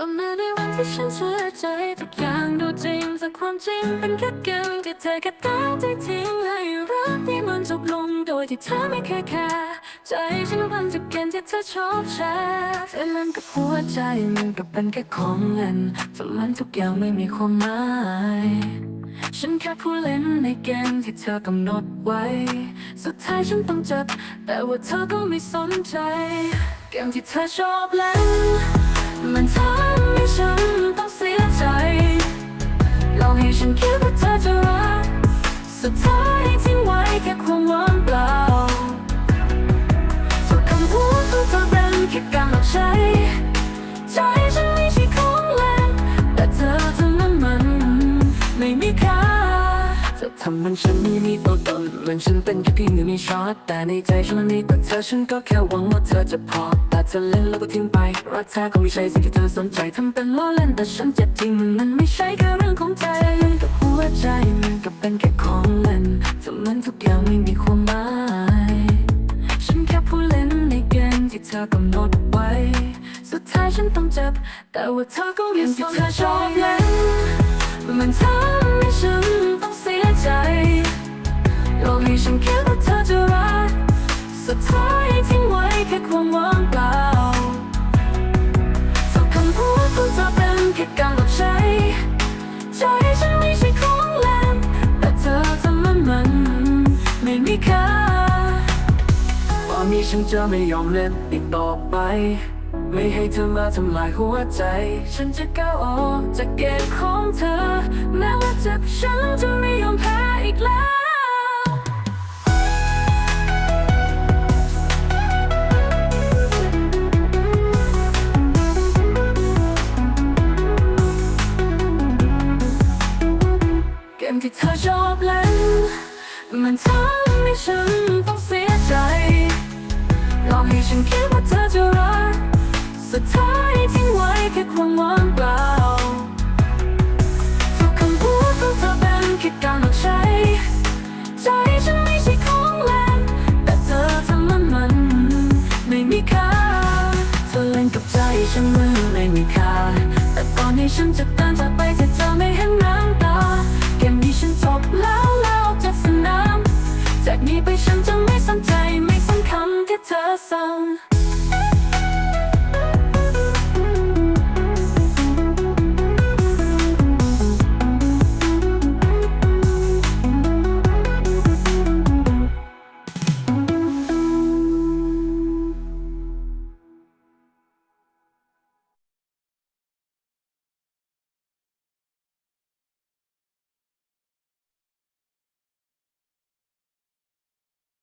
ก็มาในวันที่ฉันเชื่อใจทุกอย่างดูจริงแต่ความจริงเป็นแค่เกมที่เธอแค่ตั้งใจทิ้งให้รักนี้มันจบลงโดยที่เธอไม่เคยแคร์ใจฉันพันจากเกมที่เธอชอบแชร์เธอล่นกับหัวใจมันก็เป็นแค่ของเล่นแต่มันทุกอย่างไม่มีความหมายฉันแค่ผู้เล่นในเกมที่เธอกำหนดไว้ สุดท้ายฉันต้องจ็บแต่ว่าเธอก็ไม่สนใจ เกมที่เธอชอบเล่น สุดท้ายทิ้งไว้แค่ความว่างเปล่าสุดคำพูดของเธอเป็นแค่การหลอกใช้ใจฉันไม่ใช่ของเล่นแต่เธอทำนั้นมัน ไม่มีค่าจะทำมันฉันไม่มีตัวตนเหมือนฉันเป็นแค่เพียงหนึ่งในช็อตแต่ในใจฉันมันมีแต่เธอฉันก็แค่หวังว่าเธอจะพอแต่เธอเล่นแล้วก็ทิ้งไป รักแท้ก็ไม่ใช่สิ่งที่เธอสนใจทำเป็นล้อเล่นแต่ฉันเจ็บจริงมันไม่ใช่แค่เรื่องของใจกับหัวใจ ที่เธอกำหนดไว้ สุดท้ายฉันต้องเจ็บ แต่ว่าเธอก็ยังที่เธอชอบเล่นมันทำให้ฉันต้องเสียใจลองให้ฉันคิดว่าเธอจะรัก สุดท้ายทิ้งไว้แค่ความว่างเปล่า อนนี้ฉันจะไม่ยอมเล่นอีกต่อไป ไม่ให้เธอมาทำลายหัวใจ ฉันจะก้าวออกจากเกมของเธอ แม้ว่าเจ็บฉันจะไม่ยอมแพ้อีกแล้วเกมที่เธอชอบเล่นมันทำให้ฉันต้องเสียใจ ฉันคิดว่าเธอจะรักสุดท้ายทิ้งไว้แค่ความว่างเปล่าทุกคำพูดของเธอเป็นแค่การหลอกใช้ใจฉันไม่ใช่ของเล่นแต่เธอทำมันมัน ไม่มีค่าเธอเล่นกับใจฉันมันไม่มีค่าแต่ตอนนี้ฉันจะเดิน song.